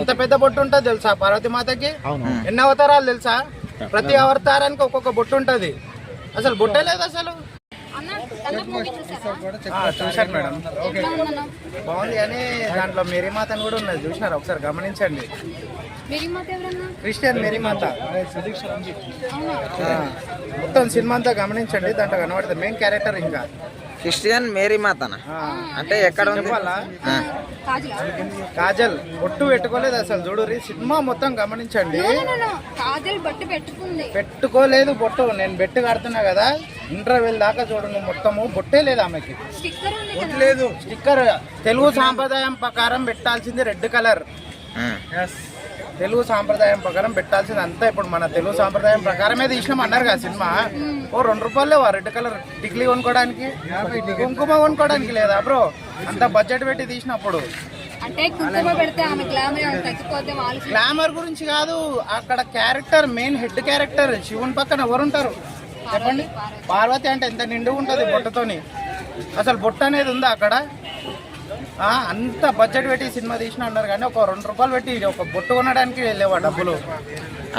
ఎంత పెద్ద బొట్టు ఉంటుంది తెలుసా పార్వతి మాతకి? అవును. ఎన్ని అవతారాలు తెలుసా? ప్రతి అవతారానికి ఒక్కొక్క బొట్టు ఉంటది. అసలు బొట్టే లేదు అసలు. చూసారా మేడం. ఉందన్న బాగుంది కానీ దాంట్లో మేరీ మాత అని కూడా ఉన్నది. చూసినారు? ఒకసారి గమనించండి. మేరీ మాత ఎవరన్నా? క్రిస్టియన్ మేరీ మాత మొత్తం సినిమా అంతా గమనించండి. దాంట్లో కనబడుతుంది. మెయిన్ క్యారెక్టర్ ఇంకా. క్రిస్టియన్ మేరీ మాతన? అంటే ఎక్కడ ఉంది. కాజలా. కాజల్ బొట్టు పెట్టుకోలేదు అసలు చూడురి సినిమా మొత్తం గమనించండి. కాజల్ బట్టు పెట్టుకుంది. పెట్టుకోలేదు బొట్టు. నేను బెట్టు కడుతున్నా కదా ఇంటర్వెల్ దాకా చూడండి మొత్తము. బొట్టే లేదు ఆమెకి. స్టిక్కర్ ఉంది కదా. లేదు. స్టిక్కర్ తెలుగు సాంప్రదాయం ప్రకారం పెట్టాల్సింది రెడ్ కలర్. తెలుగు సాంప్రదాయం ప్రకారం పెట్టాల్సింది అంతా ఇప్పుడు మన తెలుగు సాంప్రదాయం ప్రకారమే తీసినాం అన్నారు కదా సినిమా. ఓ రెండు రూపాయలు లేవా? రెడ్ కలర్ టిక్లీ కొనుక్కోవడానికి కుంకుమ కొనుక్కోవడానికి లేదా బ్రో? అంత బడ్జెట్ పెట్టి తీసినప్పుడు. గ్లామర్ గురించి కాదు అక్కడ క్యారెక్టర్ మెయిన్ హెడ్ క్యారెక్టర్ శివుని పక్కన ఎవరుంటారు? చెప్పండి. పార్వతి అంటే ఎంత నిండు ఉంటుంది బొట్టతోని? అసలు బొట్ట అనేది ఉందా అక్కడ? అంత బడ్జెట్ పెట్టి సినిమా తీసిన అన్నారు కానీ ఒక రెండు రూపాయలు పెట్టి ఒక బొట్టు కొనడానికి లేవా డబ్బులు.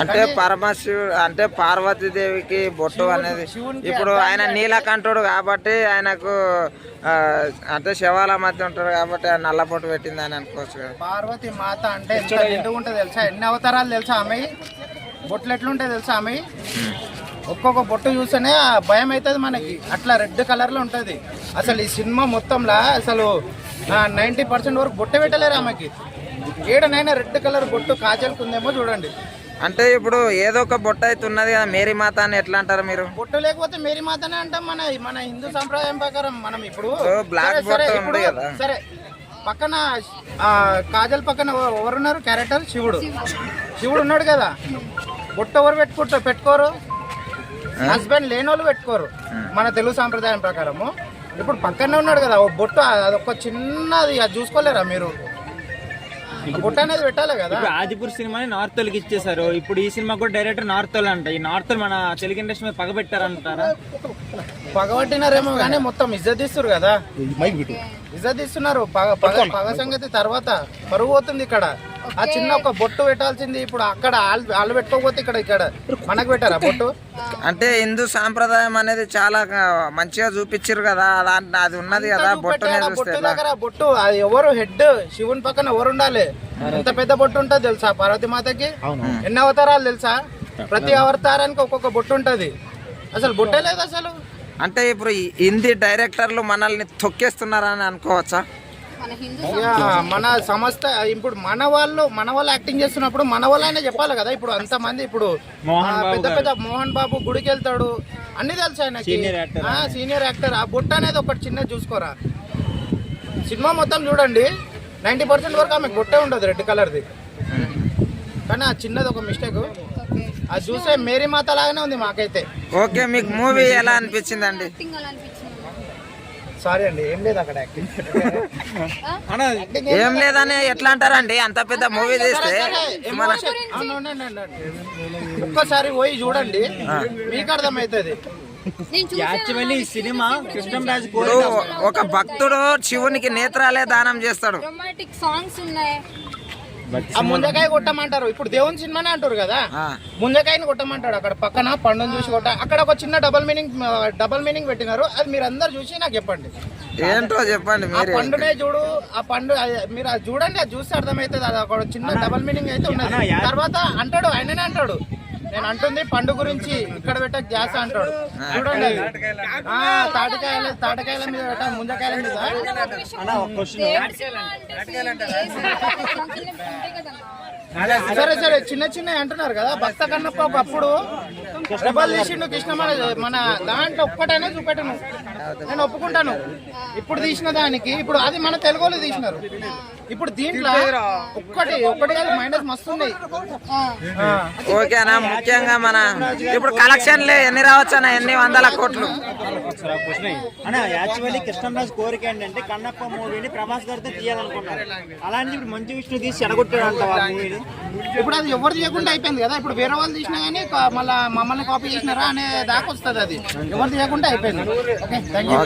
అంటే పరమశివుడు అంటే పార్వతీదేవికి బొట్టు అనేది ఇప్పుడు ఆయన నీలకంఠుడు కాబట్టి ఆయనకు ఆ, అంటే శవాల మధ్య ఉంటాడు కాబట్టి ఆయన నల్ల బొట్టు పెట్టింది అని అనుకోవచ్చు పార్వతి మాత అంటే ఎంత నిండుగా ఉంటుంది తెలుసా? ఎన్ని అవతారాలు తెలుసా ఆమె? బొట్లు ఎట్లుంటాయి తెలుసా ఆమె? ఒక్కొక్క బొట్టు చూస్తేనే ఆ భయం అవుతుంది మనకి. అట్లా రెడ్ కలర్లో ఉంటుంది. అసలు ఈ సినిమా మొత్తంలో అసలు నైంటీ పర్సెంట్ వరకు బొట్ట పెట్టలేరు ఆమెకి. ఏడనైనా రెడ్ కలర్ బొట్టు కాజల్కుందేమో చూడండి. అంటే ఇప్పుడు ఏదో ఒక బొట్టు అయితే ఉన్నది కదా మేరీ మాత అని ఎట్లా అంటారు మీరు? బొట్టు లేకపోతే మేరీ మాతనే అంటాం మన మన హిందూ సంప్రదాయం ప్రకారం మనం ఇప్పుడు. సరే, బొట్టు ఉంది కదా. సరే పక్కన కాజల్ పక్కన ఎవ- ఎవరున్నారు? క్యారెక్టర్ శివుడు. శివుడు ఉన్నాడు కదా. బొట్టు ఎవరు పెట్టుకుంటారు పెట్టుకోరు? హస్బెండ్ లేని వాళ్ళు పెట్టుకోరు. మన తెలుగు సాంప్రదాయం ప్రకారము. ఇప్పుడు పక్కనే ఉన్నాడు కదా ఓ బొట్టు అదొక చిన్నది అది చూసుకోలేరా మీరు? ఆ బొట్టు అనేది పెట్టాలి కదా. ఆదిపూర్ సినిమాని నార్త్ వాళ్ళకి ఇచ్చేసారు ఇప్పుడు ఈ సినిమా కూడా డైరెక్టర్ నార్త్ వాళ్ళు అంట. ఈ నార్త్ మన తెలుగు ఇండస్ట్రీ మీద పగబెట్టారంటారా పగబట్టినారేమో కానీ మొత్తం ఇజ్జత్ ఇస్తారు కదా. ఇజ్జత్ ఇస్తున్నారు పగ పగ పగ సంగతి తర్వాత పరుగు పోతుంది ఇక్కడ. ఆ చిన్న ఒక బొట్టు పెట్టాల్సింది ఇప్పుడు అక్కడ వాళ్ళు పెట్టుకోకపోతే ఇక్కడ ఇక్కడ మనకు పెట్టారా బొట్టు? అంటే హిందూ సాంప్రదాయం అనేది చాలా మంచిగా చూపించారు కదా అది ఉన్నది కదా బొట్టు ఎట్లా? దగ్గర. బొట్టు అది ఎవరు హెడ్ శివుని పక్కన ఎవరు ఉండాలి? ఎంత పెద్ద బొట్టు ఉంటుంది తెలుసా పార్వతి మాతకి? ఎన్ని అవతారాలు తెలుసా? ప్రతి అవతారానికి ఒక్కొక్క బొట్టు ఉంటది. అసలు బొట్టే లేదు అసలు. అంటే ఇప్పుడు ఈ హిందీ డైరెక్టర్లు మనల్ని తొక్కేస్తున్నారని అనుకోవచ్చా? మన హిందూ ఇక మన సంస్థ ఇప్పుడు మన వాళ్ళు మన వాళ్ళు యాక్టింగ్ చేస్తున్నప్పుడు మన వాళ్ళైనా చెప్పాలి కదా. ఇప్పుడు అంత మంది ఇప్పుడు మోహన్ ఆ, బాబు పెద్ద పెద్ద మోహన్ బాబు గుడికి వెళ్తాడు అన్ని తెలుసు ఆయనకి. సీనియర్ యాక్టర్ ఆ బుట్ట అనేది ఒకటి చిన్న చూసుకోరా. సినిమా మొత్తం చూడండి. నైంటీ పర్సెంట్ వరకు ఆమె బుట్టే ఉండదు రెడ్ కలర్ది. కానీ ఆ చిన్నది ఒక మిస్టేక్ అది చూసే మేరీ మాత లాగానే ఉంది మాకైతే. ఓకే మీకు మూవీ ఎలా అనిపించిందండి? సారీ అండి ఏం లేదు అక్కడ యాక్టింగ్ ఏం లేదని ఎట్లా అంటారండి? అంత పెద్ద మూవీ తీస్తే ఒక్కసారి పోయి చూడండి మీకు అర్థమవుతుంది చూసాను యాక్చువల్లీ ఈ సినిమా కృష్ణంరాజు ఒక భక్తుడు శివునికి నేత్రాలే దానం చేస్తాడు. రొమాంటిక్ సాంగ్స్ ఉన్నాయి. ఆ ముంజకాయ కొట్టమంటారు. ఇప్పుడు దేవుని సినిమానే అంటారు కదా. ఆ. ముంజకాయని కొట్టమంటాడు అక్కడ పక్కన పండుని చూసి కొట్ట అక్కడ ఒక చిన్న డబల్ మీనింగ్ డబల్ మీనింగ్ పెట్టినారు. అది మీరు అందరు చూసి నాకు చెప్పండి. ఏంటో చెప్పండి ఆ మీరే పండునే చూడు ఆ పండు అది- మీరు అది చూడండి అది చూస్తే అర్థమవుతుంది. అది ఒక చిన్న డబల్ మీనింగ్ అయితే ఉన్నది. తర్వాత అంటాడు ఆయననే అంటాడు. నేను అంటుంది పండు గురించి ఇక్కడ పెట్ట గ్యాస్ అంటాడు. చూడండి. తాటికాయల తాటికాయల మీద పెట్ట ముంజకాయల మీద. సరే సరే చిన్న చిన్న అంటున్నారు కదా భక్త కన్నప్ప ఒకప్పుడు రెబల్ తీసిండు కృష్ణ మన మన దాంట్లో ఒక్కటైనా చూపెట్టను. నేను ఒప్పుకుంటాను. ఇప్పుడు తీసిన దానికి ఇప్పుడు అది మన తెలుగులో తీసినారు. ఇప్పుడు దీంట్లో ఒక్కటి ఒక్కటి కాదు మైనస్ మస్తు ఉన్నాయి. ఓకేనా ముఖ్యంగా మన ఇప్పుడు కలెక్షన్లే ఎన్ని రావచ్చు అన్న ఎన్ని వందల కోట్లు? అన్న యాక్చువల్లీ కృష్ణంరాజు కోరిక ఏంటంటే కన్నప్ప మూవీని ప్రభాస్ గారితో తీయాలనుకున్నారు అలాంటి ఇప్పుడు మంచి విష్ణు తీసి చెడగొట్టాడు అంట మూవీని. ఇప్పుడు అది ఎవరు తీయకుండా అయిపోయింది కదా. ఇప్పుడు వేరే వాళ్ళు తీసినా కానీ మళ్ళీ మమ్మల్ని కాపీ చేసినారా అనే దాకా వస్తుంది అది. ఎవరు తీయకుండా అయిపోయింది. Okay thank you